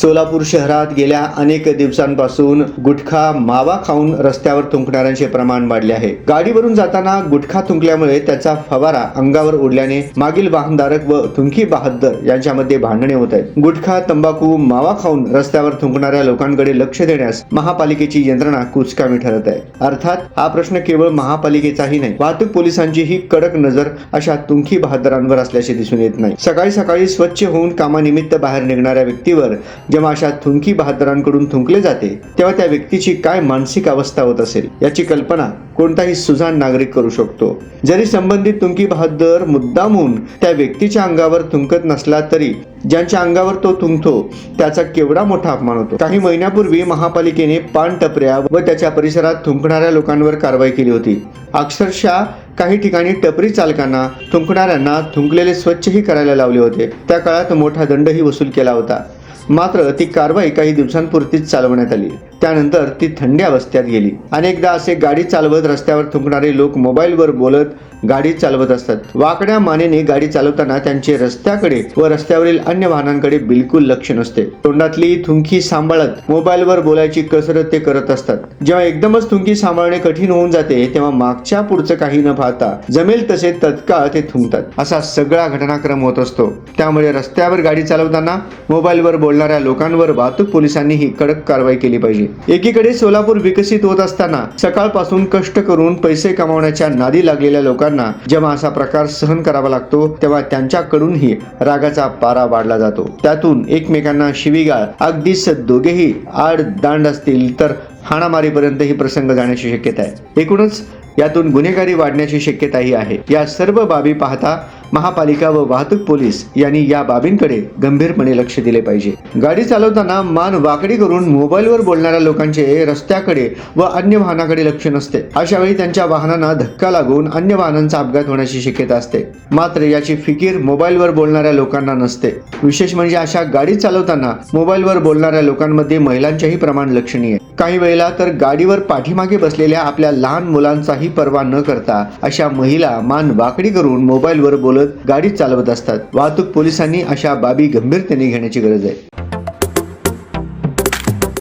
सोलापूर शहरात गेल्या अनेक दिवसांपासून गुटखा मावा खाऊन रस्त्यावर थुंकणाऱ्यांचे प्रमाण वाढले आहे. गाडीवरून जाताना गुटखा थुंकल्यामुळे त्याचा फवारा अंगावर उडल्याने मागील वाहनधारक व थुंकी बहादर यांच्यामध्ये भांडणे होत आहेत. गुटखा तंबाखू मावा खाऊन रस्त्यावर थुंकणाऱ्या लोकांकडे लक्ष देण्यास महापालिकेची यंत्रणा कुचकामी ठरत आहे. अर्थात हा प्रश्न केवळ महापालिकेचाही नाही वाहतूक पोलिसांचीही कडक नजर अशा तुंकी बहादरांवर असल्याचे दिसून येत नाही. सकाळी सकाळी स्वच्छ होऊन कामानिमित्त बाहेर निघणाऱ्या व्यक्तीवर जेव्हा अशा थुंकी बहादरांकडून थुंकले जाते तेव्हा त्या व्यक्तीची काय मानसिक अवस्था होत असेल याची कल्पना कोणताही सुजाण नागरिक करू शकतो. जरी संबंधित तुंकी बहादर मुद्दामून त्या व्यक्तीच्या अंगावर थुंकत नसला तरी ज्यांच्या अंगावर तो थुंकतो त्याचा केवढा मोठा अपमान होतो. काही महिन्यापूर्वी महापालिकेने पान टपऱ्या व त्याच्या परिसरात थुंकणाऱ्या लोकांवर कारवाई केली होती. अक्षरशः काही ठिकाणी टपरी चालकांना थुंकणाऱ्यांना थुंकलेले स्वच्छही करायला लावले होते. त्या काळात मोठा दंडही वसूल केला होता. मात्र ती कारवाई काही दिवसांपुरतीच चालवण्यात आली. त्यानंतर ती थंडी अवस्थेत गेली. अनेकदा असे गाडी चालवत रस्त्यावर थुंकणारे लोक मोबाईलवर बोलत गाडी चालवत असतात. वाकड्या मानेने गाडी चालवताना त्यांचे रस्त्याकडे व रस्त्यावरील अन्य वाहनांकडे बिलकुल लक्ष नसते. तोंडातली थुंकी सांभाळत मोबाईलवर बोलायची कसरत ते करत असतात. जेव्हा एकदमच थुंकी सांभाळणे कठीण होऊन जाते तेव्हा मागच्या पुढचं काही न पाहता जमेल तसे तत्काळ ते थुंकतात. असा सगळा घटनाक्रम होत असतो. त्यामुळे रस्त्यावर गाडी चालवताना मोबाईलवर बोलणाऱ्या लोकांवर वाहतूक पोलिसांनीही कडक कारवाई केली पाहिजे. एकीकडे सोलापूर विकसित होत असताना सकाळपासून कष्ट करून पैसे कमावण्याच्या नादी लागलेल्या लोकांना जेव्हा असा प्रकार सहन करावा लागतो तेव्हा त्यांच्याकडूनही रागाचा पारा वाढला जातो. त्यातून एकमेकांना शिवीगाळ अगदीच दोघेही आड दांड असतील तर हाणामारीपर्यंत ही प्रसंग जाण्याची शक्यता आहे. एकूणच यातून गुन्हेगारी वाढण्याची शक्यताही आहे. या सर्व बाबी पाहता महापालिका व वाहतूक पोलीस यांनी या बाबींकडे गंभीरपणे लक्ष दिले पाहिजे. गाडी चालवताना मान वाकडी करून मोबाईलवर बोलणाऱ्या लोकांचे रस्त्याकडे व अन्य वाहनाकडे लक्ष नसते. अशा वेळी त्यांच्या वाहनांना धक्का लागून अन्य वाहनांचा अपघात होण्याची शक्यता असते. मात्र याची फिकीर मोबाईलवर बोलणाऱ्या लोकांना नसते. विशेष म्हणजे अशा गाडी चालवताना मोबाईलवर बोलणाऱ्या लोकांमध्ये महिलांचेही प्रमाण लक्षणीय काही वेळेला तर गाडीवर पाठीमागे बसलेल्या आपल्या लहान मुलांचाही पर्वा न करता अशा महिला मान वाकडी करून मोबाईलवर बोलत गाडी चालवत असतात. वाहतूक पोलिसांनी अशा बाबी गंभीरतेने घेण्याची गरज आहे.